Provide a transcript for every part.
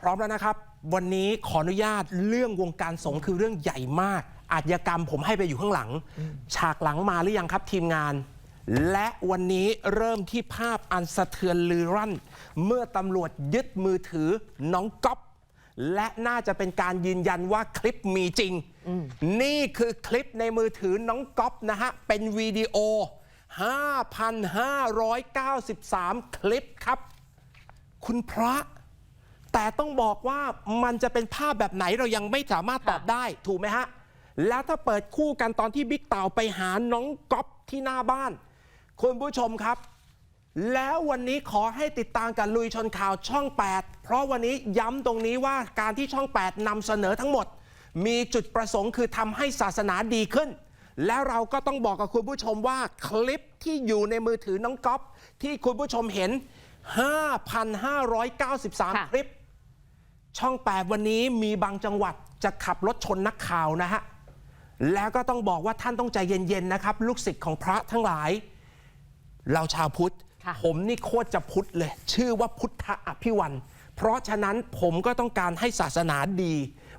พร้อมแล้วนะครับ วันนี้ขออนุญาตเรื่องวงการสงฆ์คือเรื่องใหญ่มาก อาชญากรรมผมให้ไปอยู่ข้างหลัง ฉากหลังมาหรือยังครับทีมงาน และวันนี้เริ่มที่ภาพอันสะเทือนลือรั่น เมื่อตำรวจยึดมือถือน้องก๊อฟและน่าจะเป็นการยืนยันว่าคลิปมีจริง นี่คือคลิปในมือถือน้องก๊อฟนะฮะ เป็นวิดีโอ 5,593 คลิปครับ คุณพระ แต่ต้องบอกว่ามันจะเป็นภาพแบบไหนเรายังไม่สามารถตอบได้ถูกไหมฮะ แล้วถ้าเปิดคู่กันตอนที่บิ๊กเต่าไปหาน้องก๊อฟที่หน้าบ้าน คุณผู้ชมครับ แล้ววันนี้ขอให้ติดตามกับลุยชนข่าวช่อง 8 เพราะวันนี้ย้ำตรงนี้ว่าการที่ช่อง8นำเสนอทั้งหมด มีจุดประสงค์คือทำให้ศาสนาดีขึ้น แล้วเราก็ต้องบอกกับคุณผู้ชมว่าคลิปที่อยู่ในมือถือน้องก๊อฟที่คุณผู้ชมเห็น 5,593ค่ะคลิป ช่อง 8 วันนี้มีบางจังหวัดจะขับรถชนนักข่าวนะฮะ แล้วก็ต้องบอกว่าท่านต้องใจเย็นๆนะครับ ลูกศิษย์ของพระทั้งหลาย เราชาวพุทธค่ะผมนี่โคตรจะพุทธเลย ชื่อว่าพุทธอภิวัน เพราะฉะนั้นผมก็ต้องการให้ศาสนาดี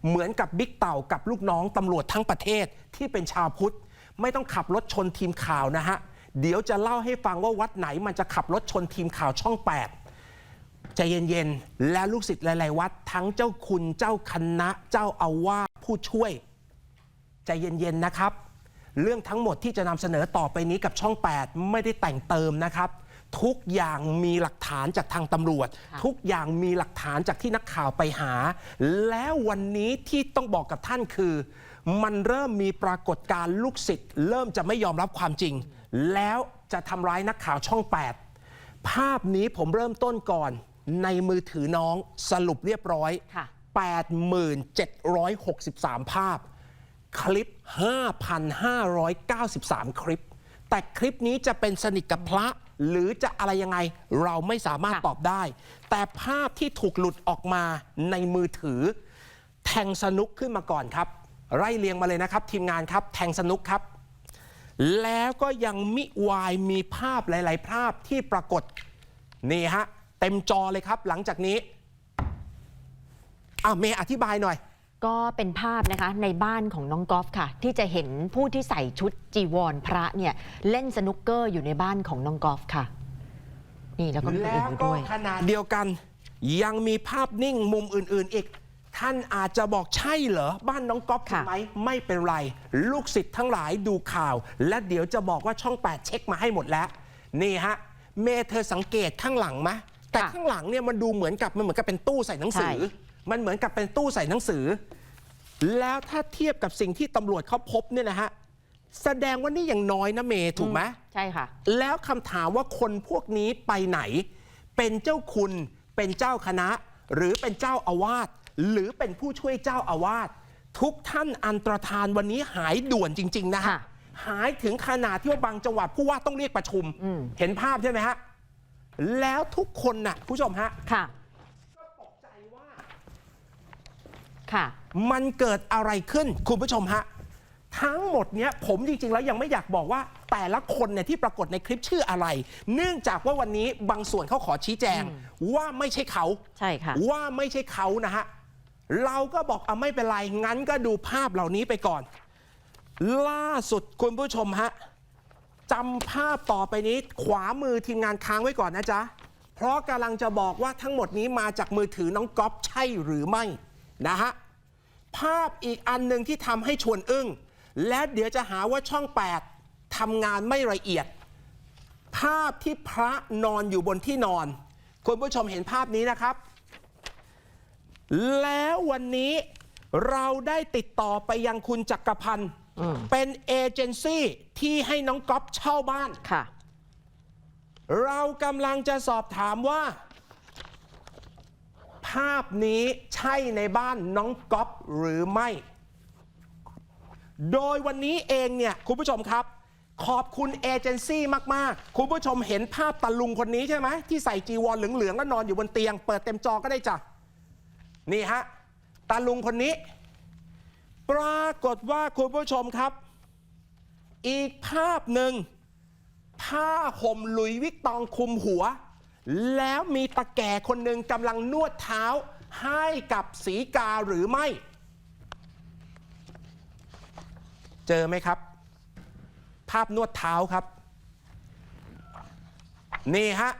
เหมือนกับบิ๊กเต่ากับลูกน้องตำรวจทั้งประเทศที่เป็นชาวพุทธ ไม่ต้องขับรถชนทีมข่าวนะฮะ เดี๋ยวจะเล่าให้ฟังว่าวัดไหนมันจะขับรถชนทีมข่าวช่อง 8 ใจเย็นๆ และลูกศิษย์หลาย ๆ วัด ทั้งเจ้าคุณเจ้าคณะ เจ้าอาวาสผู้ช่วย ใจเย็น ๆ นะครับ เรื่องทั้งหมดที่จะนำเสนอต่อไปนี้กับช่อง 8 ไม่ได้แต่งเติมนะครับ ทุกอย่างมีหลักฐานจากทางตำรวจค่ะทุกอย่างมีหลักฐานจากที่นักข่าวไปหา แล้ววันนี้ที่ต้องบอกกับท่านคือ มันเริ่มมีปรากฏการณ์ลูกศิษย์เริ่มจะไม่ยอมรับความจริง แล้วจะทำร้ายนักข่าวช่อง 8 ภาพนี้ผมเริ่มต้นก่อน ในมือถือน้องสรุปเรียบร้อยค่ะ8763 ภาพ คลิป 5,593 คลิป แต่คลิปนี้จะเป็นสนิทกับพระ หรือจะอะไรยังไงเราไม่สามารถค่ะตอบได้ แต่ภาพที่ถูกหลุดออกมาในมือถือ แทงสนุกขึ้นมาก่อนครับ ไล่เรียงมาเลยนะครับ ทีมงานครับ แทงสนุกครับ แล้วก็ยังมิวายมีภาพหลาย ๆ ภาพที่ปรากฏนี่ฮะ เต็มจอเลยครับ หลังจากนี้อะเมย์อธิบายหน่อย ก็เป็นภาพนะคะในบ้านของน้องกอล์ฟค่ะ ที่จะเห็นผู้ที่ใส่ชุดจีวรพระเนี่ยเล่นสนุกเกอร์อยู่ในบ้านของน้องกอล์ฟค่ะ นี่แล้วก็มีคนแล้อื่วนอยู่ก็ด้วยขณะเดียวกัน ยังมีภาพนิ่งมุมอื่น ๆ อีก ท่านอาจจะบอกใช่เหรอ บ้านน้องก๊อฟค่ะ ไหมไม่เป็นไร ลูกศิษย์ทั้งหลายดูข่าว และเดี๋ยวจะบอกว่าช่อง 8 เช็คมาให้หมดแล้ว นี่ฮะ เมย์เธอสังเกตข้างหลังไหม แต่ข้างหลังเนี่ยมันดูเหมือนกับมันเหมือนกับเป็นตู้ใส่หนังสือ มันเหมือนกับเป็นตู้ใส่หนังสือ แล้วถ้าเทียบกับสิ่งที่ตำรวจเขาพบเนี่ยนะฮะแสดงว่านี่ยังน้อยนะเมย์ถูกไหมใช่ค่ะ แล้วคำถามว่าคนพวกนี้ไปไหน เป็นเจ้าคุณเป็นเจ้าคณะ หรือเป็นเจ้าอาวาสหรือเป็นผู้ช่วยเจ้าอาวาสทุกท่านอันตรธานวันนี้หายด่วนจริง ๆ นะฮะค่ะหายถึงขนาดที่ว่าบางจังหวัดผู้ว่าต้องเรียกประชุมอืมเห็นภาพใช่ไหมฮะ แล้วทุกคนน่ะผู้ชมฮะค่ะตกใจว่าค่ะ มันเกิดอะไรขึ้นคุณผู้ชมฮะ ทั้งหมดเนี้ยผมจริง ๆ แล้วยังไม่อยากบอกว่าแต่ละคนเนี่ยที่ปรากฏในคลิปชื่ออะไร เนื่องจากว่าวันนี้บางส่วนเขาขอชี้แจง ว่าไม่ใช่เขาใช่ค่ะว่าไม่ใช่เขานะฮะเราก็บอกอะไม่เป็นไรงั้นก็ดูภาพเหล่านี้ไปก่อน ล่าสุดคุณผู้ชมฮะ จำภาพต่อไปนี้ ขวามือทีมงานค้างไว้ก่อนนะจ๊ะ เพราะกำลังจะบอกว่าทั้งหมดนี้มาจากมือถือน้องก๊อฟใช่หรือไม่นะฮะ ภาพอีกอันหนึ่งที่ทำให้ชวนอึ้ง และเดี๋ยวจะหาว่าช่อง 8ทำงานไม่ละเอียด ภาพที่พระนอนอยู่บนที่นอน คุณผู้ชมเห็นภาพนี้นะครับ แล้ววันนี้เราได้ติดต่อไปยังคุณจักรพันธ์ อืม เป็นเอเจนซี่ที่ให้น้องก๊อฟเช่าบ้าน ค่ะ เรากำลังจะสอบถามว่า ภาพนี้ใช่ในบ้านน้องก๊อฟหรือไม่ โดยวันนี้เองเนี่ยคุณผู้ชมครับ ขอบคุณเอเจนซี่มาก ๆ คุณผู้ชมเห็นภาพตาลุงคนนี้ใช่ไหม ที่ใส่จีวรเหลือง ๆ แล้วนอนอยู่บนเตียง เปิดเต็มจอก็ได้จ้ะ นี่ฮะตาลุงคนนี้ ปรากฏว่าคุณผู้ชมครับ อีกภาพหนึ่งผ้าห่มหลุยวิกตองคลุมหัว แล้วมีตะแก่คนหนึ่งกำลังนวดเท้าให้กับสีกาหรือไม่ เจอไหมครับ ภาพนวดเท้าครับ นี่ฮะ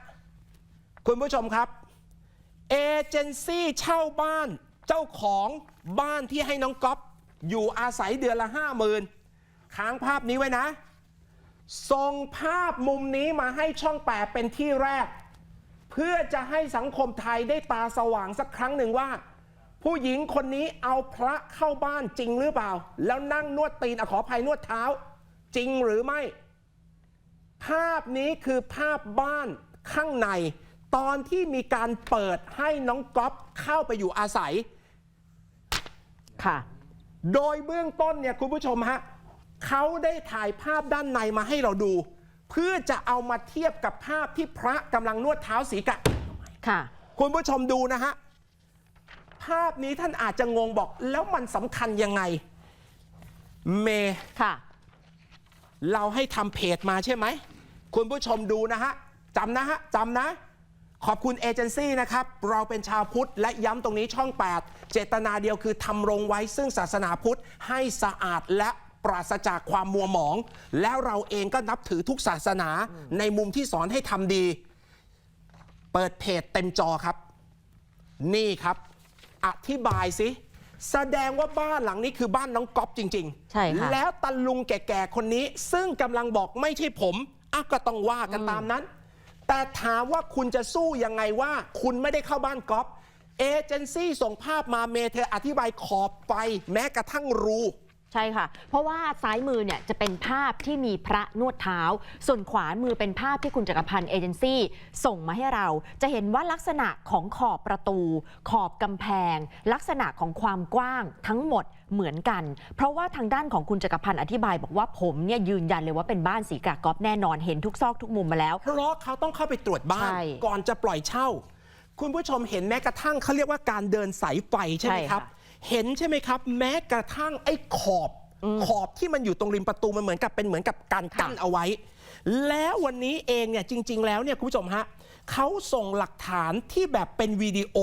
คุณผู้ชมครับ เอเจนซี่เช่าบ้านเจ้าของบ้านที่ให้น้องก๊อฟ อยู่อาศัยเดือนละห้าหมื่นค้างภาพนี้ไว้นะ ส่งภาพมุมนี้มาให้ช่องแปดเป็นที่แรก เพื่อจะให้สังคมไทยได้ตาสว่างสักครั้งหนึ่งว่า ผู้หญิงคนนี้เอาพระเข้าบ้านจริงหรือเปล่า แล้วนั่งนวดตีนอขอภัยนวดเท้า จริงหรือไม่ ภาพนี้คือภาพบ้านข้างใน ตอนที่มีการเปิดให้น้องก๊อฟเข้าไปอยู่อาศัยค่ะ โดยเบื้องต้นเนี่ยคุณผู้ชมฮะเขาได้ถ่ายภาพด้านในมาให้เราดู เพื่อจะเอามาเทียบกับภาพที่พระกำลังนวดเท้าสีกะค่ะ คุณผู้ชมดูนะฮะ ภาพนี้ท่านอาจจะงงบอกแล้วมันสำคัญยังไง เมย์ค่ะ เราให้ทำเพจมาใช่ไหม คุณผู้ชมดูนะฮะจำนะฮะจำนะ ขอบคุณเอเจนซี่นะครับ เราเป็นชาวพุทธและย้ำตรงนี้ช่อง 8 เจตนาเดียวคือทำรงไว้ซึ่งศาสนาพุทธให้สะอาดและปราศจากความมัวหมอง แล้วเราเองก็นับถือทุกศาสนาในมุมที่สอนให้ทำดี เปิดเพจเต็มจอครับ นี่ครับ อธิบายสิ แสดงว่าบ้านหลังนี้คือบ้านน้องก๊อฟจริง ๆ ใช่ค่ะ แล้วตาลุงแก่ๆคนนี้ซึ่งกำลังบอกไม่ใช่ผมอะก็ต้องว่ากันตามนั้น แต่ถามว่าคุณจะสู้ยังไงว่า คุณไม่ได้เข้าบ้านก๊อฟเอเจนซี่ส่งภาพมาเมเธออธิบายขอบไปแม้กระทั่งรู ใช่ค่ะ เพราะว่าซ้ายมือเนี่ยจะเป็นภาพที่มีพระนวดเท้า ส่วนขวามือเป็นภาพที่คุณจักรพันธ์เอเจนซี่ส่งมาให้เรา จะเห็นว่าลักษณะของขอบประตู ขอบกำแพง ลักษณะของความกว้างทั้งหมดเหมือนกัน เพราะว่าทางด้านของคุณจักรพันธ์อธิบายบอกว่าผมเนี่ยยืนยันเลยว่าเป็นบ้านสีกากอบแน่นอนเห็นทุกซอกทุกมุมมาแล้ว เพราะเขาต้องเข้าไปตรวจบ้าน ใช่ ก่อนจะปล่อยเช่า คุณผู้ชมเห็นแม้กระทั่งเขาเรียกว่าการเดินสายไฟใช่ไหมใช่ครับค่ะ เห็นใช่ไหมครับ แม้กระทั่งไอ้ขอบขอบที่มันอยู่ตรงริมประตูมันเหมือนกับเป็นเหมือนกับการกั้นเอาไว้ แล้ววันนี้เองเนี่ยจริง ๆ แล้วเนี่ยคุณผู้ชมฮะเขาส่งหลักฐานที่แบบเป็นวิดีโอ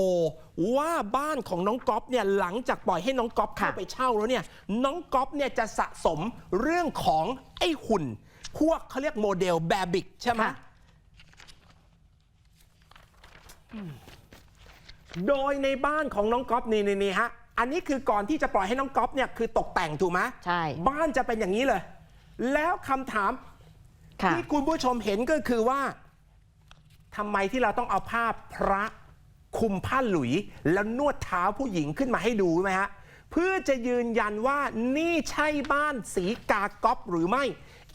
ว่าบ้านของน้องก๊อฟเนี่ยหลังจากปล่อยให้น้องก๊อฟเข้าค่ะไปเช่าแล้วเนี่ยน้องก๊อฟเนี่ยจะสะสมเรื่องของไอ้หุ่น พวกเขาเรียกโมเดลแบบิกใช่ไหมค่ะโดยในบ้านของน้องก๊อฟนี่นี่นี่ฮะ อันนี้คือก่อนที่จะปล่อยให้น้องก๊อฟเนี่ยคือตกแต่งถูกไหมใช่ บ้านจะเป็นอย่างนี้เลย แล้วคำถามค่ะ ที่คุณผู้ชมเห็นก็คือว่าทำไมที่เราต้องเอาภาพพระคุมผ้าหลุย แล้วนวดเท้าผู้หญิงขึ้นมาให้ดูไหมฮะเพื่อจะยืนยันว่านี่ใช่บ้านสีกาก๊อฟหรือไม่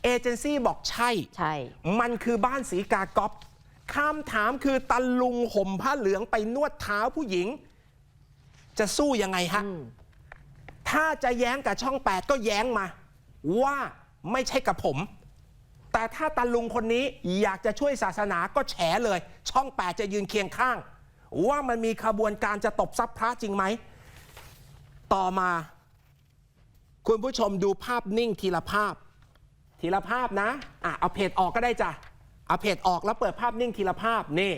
เอเจนซี่บอกใช่ ใช่ มันคือบ้านสีกากอบคำถามคือตะลุงห่มผ้าเหลืองไปนวดเท้าผู้หญิง จะสู้ยังไงฮะอืมถ้าจะแย้งกับช่อง 8 ก็แย้งมา ว่าไม่ใช่กับผม แต่ถ้าตาลุงคนนี้อยากจะช่วยศาสนาก็แฉเลย ช่อง 8 จะยืนเคียงข้าง ว่ามันมีขบวนการจะตบทรัพย์พระจริงไหม ต่อมา คุณผู้ชมดูภาพนิ่งทีละภาพ ทีละภาพนะอะเอาเพจออกก็ได้จ้ะเอาเพจออกแล้วเปิดภาพนิ่งทีละภาพนี่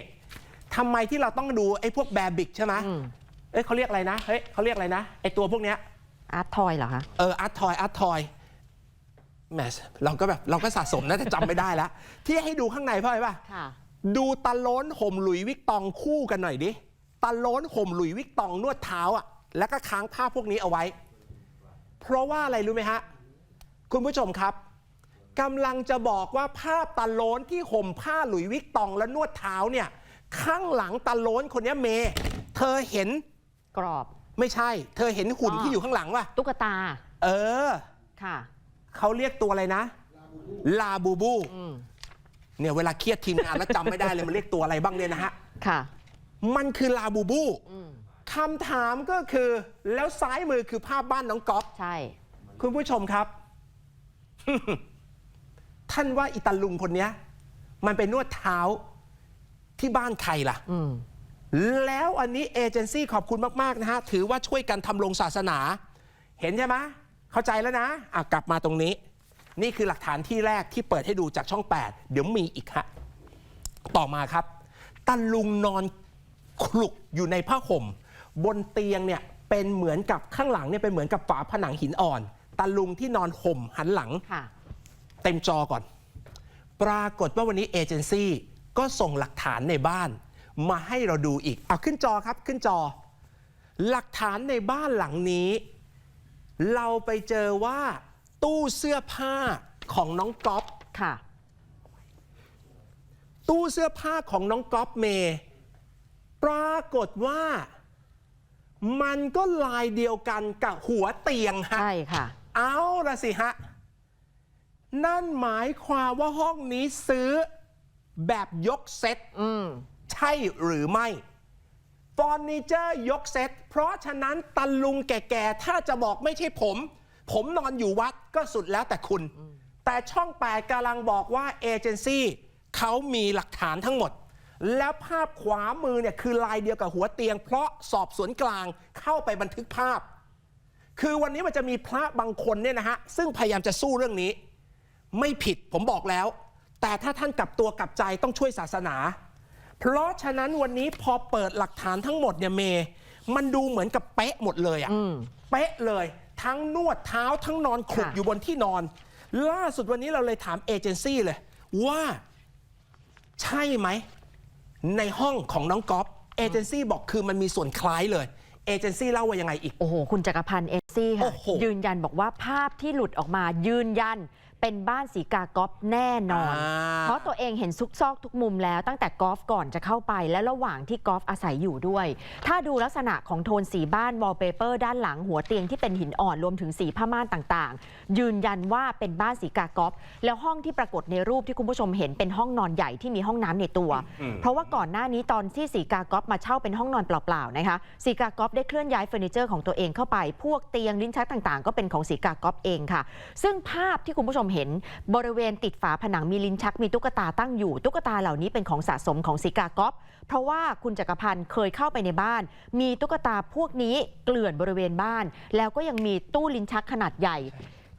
ทำไมที่เราต้องดูไอ้พวกแบบิกใช่ไหมอืม เอ้ยเขาเรียกอะไรนะเฮ้ยเขาเรียกอะไรนะไอ้ตัวพวกเนี้ยอาร์ตทอยเหรอคะ เอออาร์ตทอยอาร์ตทอยแหมเราก็แบบเราก็สะสมนะแต่จำไม่ได้แล้วที่ให้ดูข้างในเพราะอะไรป่ะ ค่ะ ดูตาโล้นห่มหลุยวิกตองคู่กันหน่อยดิตาโล้นห่มหลุยวิกตองนวดเท้าอะ แล้วก็ค้างภาพพวกนี้เอาไว้ เพราะว่าอะไรรู้ไหมฮะ คุณผู้ชมครับกำลังจะบอกว่าภาพตาโล้นที่ห่มผ้าหลุยวิกตองแล้วนวดเท้าเนี่ย ข้างหลังตาโล้นคนเนี้ยเมย์เธอเห็น กรอบ ไม่ใช่ เธอเห็นหุ่นอ๋อ ที่อยู่ข้างหลังป่ะ ตุ๊กตาเออ ค่ะ เขาเรียกตัวอะไรนะ ลาบูบู อืมเนี่ยเวลาเครียดทีมงานแล้วจำไม่ได้เลยมันเรียกตัวอะไรบ้างเนี่ยนะฮะ ค่ะ มันคือลาบูบูอืมคำถามก็คือ แล้วซ้ายมือคือภาพบ้านน้องก๊อฟ ใช่ คุณผู้ชมครับ ท่านว่าอิตาลุงคนเนี้ย มันเป็นนวดเท้าที่บ้านใครล่ะ อืม แล้วอันนี้เอเจนซี่ขอบคุณมากๆนะฮะถือว่าช่วยกันทำลงศาสนา เห็นใช่ไหมเข้าใจแล้วนะอะกลับมาตรงนี้ นี่คือหลักฐานที่แรกที่เปิดให้ดูจากช่อง 8 เดี๋ยวมีอีกฮะต่อมาครับตาลุงนอนคลุกอยู่ในผ้าห่ม บนเตียงเนี่ยเป็นเหมือนกับข้างหลังเนี่ยเป็นเหมือนกับฝาผนังหินอ่อนตาลุงที่นอนห่มหันหลังค่ะเต็มจอก่อน ปรากฏว่าวันนี้เอเจนซี่ก็ส่งหลักฐานในบ้าน มาให้เราดูอีกเอาขึ้นจอครับขึ้นจอ หลักฐานในบ้านหลังนี้ เราไปเจอว่าตู้เสื้อผ้าของน้องก๊อฟค่ะ ตู้เสื้อผ้าของน้องก๊อฟเมย์ปรากฏว่ามันก็ลายเดียวกันกับหัวเตียงฮะใช่ค่ะ เอาละสิฮะ นั่นหมายความว่าห้องนี้ซื้อแบบยกเซตอืม ใช่หรือไม่ฟอร์นิเจอร์ยกเซตเพราะฉะนั้นตาลุงแก่ๆ ถ้าจะบอกไม่ใช่ผม ผมนอนอยู่วัดก็สุดแล้วแต่คุณ แต่ช่องแปดกำลังบอกว่าเอเจนซี่เขามีหลักฐานทั้งหมด แล้วภาพขวามือเนี่ยคือลายเดียวกับหัวเตียง เพราะสอบสวนกลางเข้าไปบันทึกภาพ คือวันนี้มันจะมีพระบางคนเนี่ยนะฮะ ซึ่งพยายามจะสู้เรื่องนี้ ไม่ผิดผมบอกแล้ว แต่ถ้าท่านกลับตัวกลับใจต้องช่วยศาสนา เพราะฉะนั้นวันนี้พอเปิดหลักฐานทั้งหมดเนี่ยเมย์มันดูเหมือนกับเป๊ะหมดเลยอะอืมเป๊ะเลย ทั้งนวดเท้าทั้งนอนขลุกค่ะ อยู่บนที่นอน ล่าสุดวันนี้เราเลยถามเอเจนซี่เลย ว่าใช่ไหม ในห้องของน้องก๊อฟเอเจนซี่บอกคือมันมีส่วนคล้ายเลย เอเจนซี่เล่าว่ายังไงอีก โอ้โห คุณจักรพันธ์เอซี่โอ้ค่ะ โหยืนยันบอกว่าภาพที่หลุดออกมายืนยัน เป็นบ้านสีกากอฟแน่นอนอ่าเพราะตัวเองเห็นซุกซอกทุกมุมแล้วตั้งแต่กอล์ฟก่อนจะเข้าไปและระหว่างที่กอล์ฟอาศัยอยู่ด้วย ถ้าดูลักษณะของโทนสีบ้านวอลเปเปอร์ด้านหลังหัวเตียงที่เป็นหินอ่อนรวมถึงสีผ้าม่านต่างๆ ยืนยันว่าเป็นบ้านสีกากอฟแล้วห้องที่ปรากฏในรูปที่คุณผู้ชมเห็นเป็นห้องนอนใหญ่ที่มีห้องน้ำในตัว เพราะว่าก่อนหน้านี้ตอนที่สีกากอฟมาเช่าเป็นห้องนอนเปล่าๆนะคะสีกากอฟได้เคลื่อนย้ายเฟอร์นิเจอร์ของตัวเองเข้าไปพวกเตียงลิ้นชักต่าง ๆ ก็เป็นของสีกากอฟเองค่ะ ซึ่งภาพที่คุณผู้ชมเห็นบริเวณติดฝาผนังมีลิ้นชักมีตุ๊กตาตั้งอยู่ ตุ๊กตาเหล่านี้เป็นของสะสมของสิกากอฟเพราะว่าคุณจักรพันธ์เคยเข้าไปในบ้าน มีตุ๊กตาพวกนี้เกลื่อนบริเวณบ้าน แล้วก็ยังมีตู้ลิ้นชักขนาดใหญ่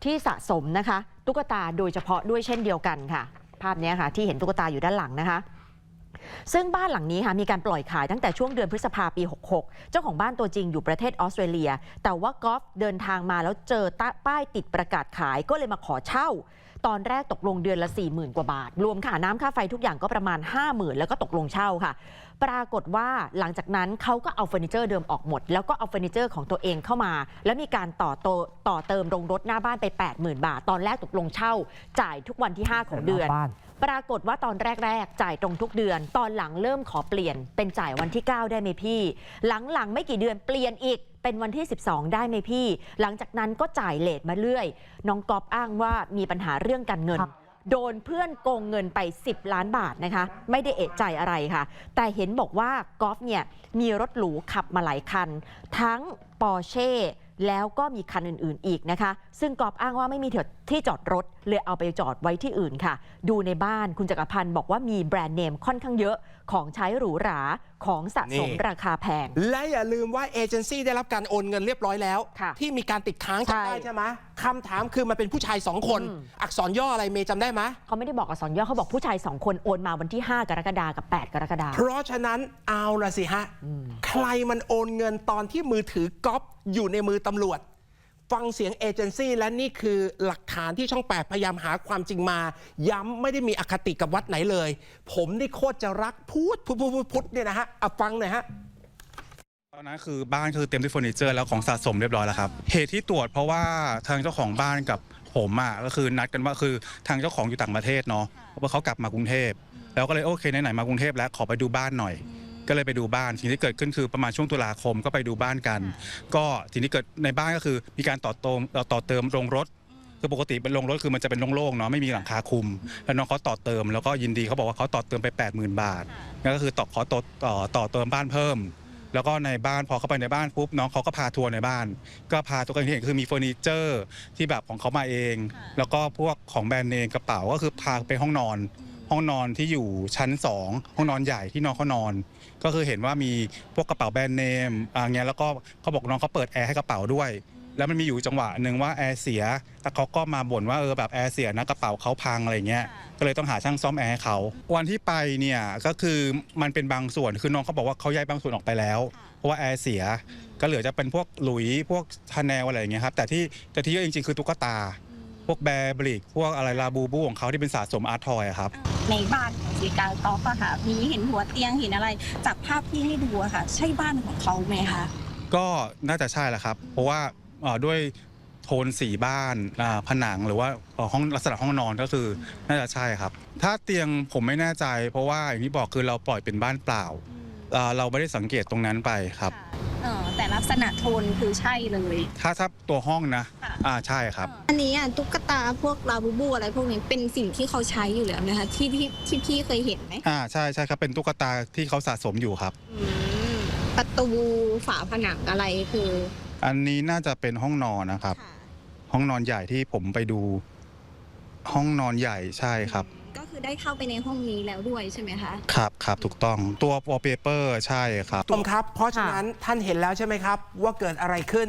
ที่สะสมนะคะ ตุ๊กตาโดยเฉพาะด้วยเช่นเดียวกันค่ะ ภาพนี้ค่ะที่เห็นตุ๊กตาอยู่ด้านหลังนะคะ ซึ่งบ้านหลังนี้ค่ะมีการปล่อยขายตั้งแต่ช่วงเดือนพฤษภาปี 66 เจ้าของบ้านตัวจริงอยู่ประเทศออสเตรเลีย แต่ว่ากอล์ฟเดินทางมาแล้วเจอป้ายติดประกาศขายก็เลยมาขอเช่า ตอนแรกตกลงเดือนละ 40,000 กว่าบาท รวมค่าน้ำค่าไฟทุกอย่างก็ประมาณ 50,000 แล้วก็ตกลงเช่าค่ะ ปรากฏว่าหลังจากนั้นเขาก็เอาเฟอร์นิเจอร์เดิมออกหมด แล้วก็เอาเฟอร์นิเจอร์ของตัวเองเข้ามา แล้วมีการต่อโตต่อเติมโรงรถหน้าบ้านไป 80,000 บาท ตอนแรกตกลงเช่า จ่ายทุกวันที่ 5 ของเดือน ปรากฏว่าตอนแรกๆ จ่ายตรงทุกเดือน ตอนหลังเริ่มขอเปลี่ยนเป็นจ่ายวันที่ 9 ได้ไหมพี่ หลังๆ ไม่กี่เดือนเปลี่ยนอีกเป็นวันที่ 12 ได้ไหมพี่ หลังจากนั้นก็จ่ายเลทมาเรื่อย น้องก๊อฟอ้างว่ามีปัญหาเรื่องการเงิน โดนเพื่อนโกงเงินไป 10 ล้านบาทนะคะ ไม่ได้เอะใจอะไรค่ะ แต่เห็นบอกว่ากอล์ฟเนี่ยมีรถหรูขับมาหลายคัน ทั้งปอร์เช่ แล้วก็มีคันอื่น ๆ อีกนะคะ ซึ่งกอบอ้างว่าไม่มีที่จอดรถ เลยเอาไปจอดไว้ที่อื่นค่ะ ดูในบ้านคุณจักรพันธ์บอกว่ามีแบรนด์เนมค่อนข้างเยอะ ของใช้หรูหราของสะสมนี่ราคาแพง และอย่าลืมว่าเอเจนซี่ได้รับการโอนเงินเรียบร้อยแล้ว ค่ะที่มีการติดค้างใช่จำได้ใช่ไหมคำถามคือมันเป็นผู้ชายสองคนอืมอักษรย่ออะไรเมย์จำได้ไหม เขาไม่ได้บอกอักษรย่อเขาบอกผู้ชายสองคนโอนมาวันที่ 5 กรกฎาคมกับ 8 กรกฎาคเพม ราะฉะนั้นเอาละสิฮะ ใครมันโอนเงินตอนที่มือถือก๊อปอยู่ในมือตำรวจ ฟังเสียงเอเจนซี่และนี่คือหลักฐานที่ช่องแปดพยายามหาความจริงมา ย้ำไม่ได้มีอคติกับวัดไหนเลย ผมนี่โคตรจะรักพูดพุทธพุทธพุทธพุทธเนี่ยนะฮะเอาฟังหน่อยฮะตอนนั้นคือบ้านคือเต็มด้วยเฟอร์นิเจอร์แล้วของสะสมเรียบร้อยแล้วครับ เหตุที่ตรวจเพราะว่าทางเจ้าของบ้านกับผมอะก็คือนัดกันว่าคือทางเจ้าของอยู่ต่างประเทศเนาะว่าเขากลับมากรุงเทพแล้วก็เลยโอเคไหนๆมากรุงเทพแล้วขอไปดูบ้านหน่อย ก็เลยไปดูบ้านสิ่งที่เกิดขึ้นคือประมาณช่วงตุลาคมก็ไปดูบ้านกัน ก็สิ่งที่เกิดในบ้านก็คือมีการต่อเติมต่อเติมโรงรถคือปกติเป็นโรงรถคือมันจะเป็นโล่งๆเนาะไม่มีหลังคาคุม แล้วน้องเขาต่อเติมแล้วก็ยินดีเขาบอกว่าเขาต่อเติมไป 80,000 บาทนั่นก็คือต่อขอต่อต่อต่อเติมบ้านเพิ่ม แล้วก็ในบ้านพอเข้าไปในบ้านปุ๊บน้องเขาก็พาทัวร์ในบ้าน ก็พาตัวกันที่เห็นคือมีเฟอร์นิเจอร์ที่แบบของเขามาเอง แล้วก็พวกของแบรนด์เนมกระเป๋าก็คือพาไปห้องนอน ห้องนอนที่อยู่ชั้น 2 ห้องนอนใหญ่ที่น้องเขานอน ก็คือเห็นว่ามีพวกกระเป๋าแบรนด์เนมอ่าเงี้ยแล้วก็เขาบอกน้องเขาเปิดแอร์ให้กระเป๋าด้วย แล้วมันมีอยู่จังหวะหนึ่งว่าแอร์เสียแล้วเขาก็มาบ่นว่าเออแบบแอร์เสียนะกระเป๋าเขาพังอะไรเงี้ยก็เลยต้องหาช่างซ่อมแอร์ให้เขาวันที่ไปเนี่ยก็คือมันเป็นบางส่วนคือน้องเขาบอกว่าเขาย้ายบางส่วนออกไปแล้ว เพราะว่าแอร์เสียก็เหลือจะเป็นพวกหลุยพวกชาแนลอะไรอย่างเงี้ยครับแต่ที่แต่ที่เยอะจริงๆคือตุ๊กตา พวกแบร์บริกพวกอะไรลาบูบูของเขาที่เป็นสะสมอาร์ตทอยอะครับ ในบ้านของสีกาต๊อกอะค่ะ มีเห็นหัวเตียงเห็นอะไรจากภาพที่ให้ดูอะค่ะ ใช่บ้านของเขาไหมคะก็น่าจะใช่แหละครับ เพราะว่าเอ่อด้วยโทนสีบ้านอ่าผนังหรือว่าเอ่อห้องลักษณะห้องนอนก็คือน่าจะใช่ครับ ถ้าเตียงผมไม่แน่ใจ เพราะว่าอย่างที่บอกคือเราปล่อยเป็นบ้านเปล่าอ่าเราไม่ได้สังเกตตรงนั้นไปครับ เออแต่ลักษณะโทนคือใช่เลย ถ้าถ้าตัวห้องนะ ค่ะ อ่าใช่ครับ อันนี้อะตุ๊กตาพวกลาบูบูอะไรพวกนี้เป็นสิ่งที่เขาใช้อยู่แล้วนะคะที่ที่ที่พี่เคยเห็นไหมอ่าใช่ใช่ครับเป็นตุ๊กตาที่เขาสะสมอยู่ครับ อืมประตูฝาผนังอะไรคืออันนี้น่าจะเป็นห้องนอนนะครับ ค่ะห้องนอนใหญ่ที่ผมไปดู ห้องนอนใหญ่ใช่ครับก็ คือได้เข้าไปในห้องนี้แล้วด้วยใช่ไหมคะครับครับถูกต้องตัว wallpaper ใช่ครับชมครับ เพราะฉะนั้นท่านเห็นแล้วใช่ไหมครับ ว่าเกิดอะไรขึ้น